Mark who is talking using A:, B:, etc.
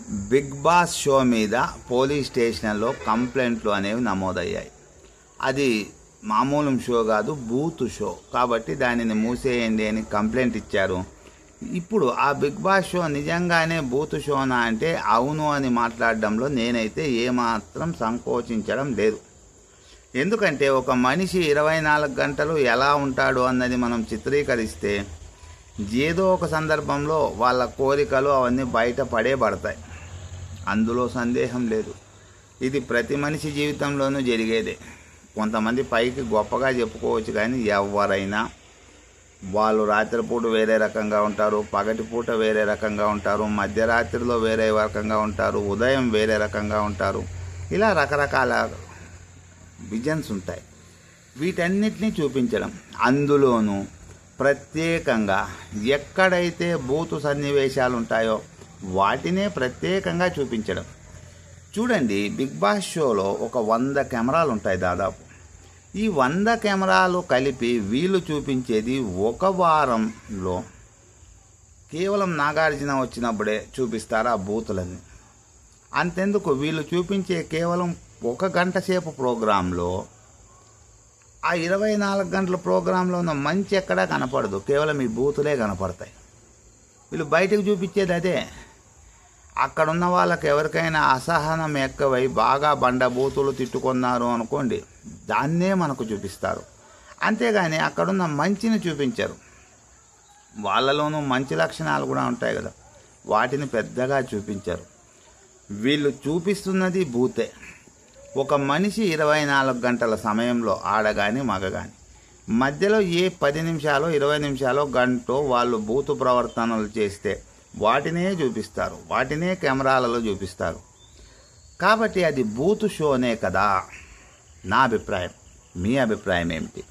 A: Big Boss show మీద police స్టేషన్లో కంప్లైంట్లు అనేవి నమోదయ్యాయి. అది మామూలు షో కాదు బూత్ షో. కాబట్టి దానిని మూసేయండి అని కంప్లైంట్ ఇచ్చారు. ఇప్పుడు ఆ బిగ్ బాస్ షో నిజంగానే బూత్ షోనా అంటే అవును అని మాట్లాడడంలో నేనైతే ఏమాత్రం సంకోచించడం లేదు. ఎందుకంటే ఒక మనిషి ఇరవై నాలుగు గంటలు ఎలా ఉంటాడు అన్నది మనం చిత్రీకరిస్తే ఏదో ఒక సందర్భంలో వాళ్ళ కోరికలు అవన్నీ బయట పడే పడతాయి అందులో సందేహం లేదు. ఇది ప్రతి మనిషి జీవితంలోనూ జరిగేదే. కొంతమంది పైకి గొప్పగా చెప్పుకోవచ్చు కానీ ఎవరైనా వాళ్ళు రాత్రిపూట వేరే రకంగా ఉంటారు పగటిపూట వేరే రకంగా ఉంటారు మధ్యరాత్రిలో వేరే రకంగా ఉంటారు ఉదయం వేరే రకంగా ఉంటారు. ఇలా రకరకాల విజన్స్ ఉంటాయి. వీటన్నిటినీ చూపించడం. అందులోనూ ప్రత్యేకంగా ఎక్కడైతే బూతు సన్నివేశాలు ఉంటాయో వాటినే ప్రత్యేకంగా చూపించడం. చూడండి బిగ్ బాస్ షోలో ఒక వంద కెమెరాలు ఉంటాయి దాదాపు. ఈ వంద కెమెరాలు కలిపి వీళ్ళు చూపించేది ఒక వారంలో కేవలం నాగార్జున వచ్చినప్పుడే చూపిస్తారు ఆ బూతులన్నీ అంతెందుకు? వీళ్ళు చూపించే కేవలం ఒక గంట సేపు ప్రోగ్రాంలో ఆ ఇరవై నాలుగు గంటల ప్రోగ్రాంలో ఉన్న మంచి ఎక్కడా కనపడదు. కేవలం ఈ బూతులే కనపడతాయి. వీళ్ళు బయటకు చూపించేది అదే. అక్కడున్న వాళ్ళకి ఎవరికైనా అసహనం ఎక్కువై బాగా బండ బూతులు తిట్టుకున్నారు అనుకోండి దాన్నే మనకు చూపిస్తారు. అంతేగాని అక్కడున్న మంచిని చూపించరు. వాళ్ళలోనూ మంచి లక్షణాలు కూడా ఉంటాయి కదా వాటిని పెద్దగా చూపించరు. వీళ్ళు చూపిస్తున్నది బూతే ఒక మనిషి ఇరవై నాలుగు గంటల సమయంలో ఆడగాని మగగాని మధ్యలో ఏ పది నిమిషాలు ఇరవై నిమిషాలు గంటో వాళ్ళు బూతు ప్రవర్తనలు చేస్తే వాటినే చూపిస్తారు. వాటినే కెమెరాలలో చూపిస్తారు. కాబట్టి అది బూత్ షోనే కదా నా అభిప్రాయం. మీ అభిప్రాయం ఏమిటి?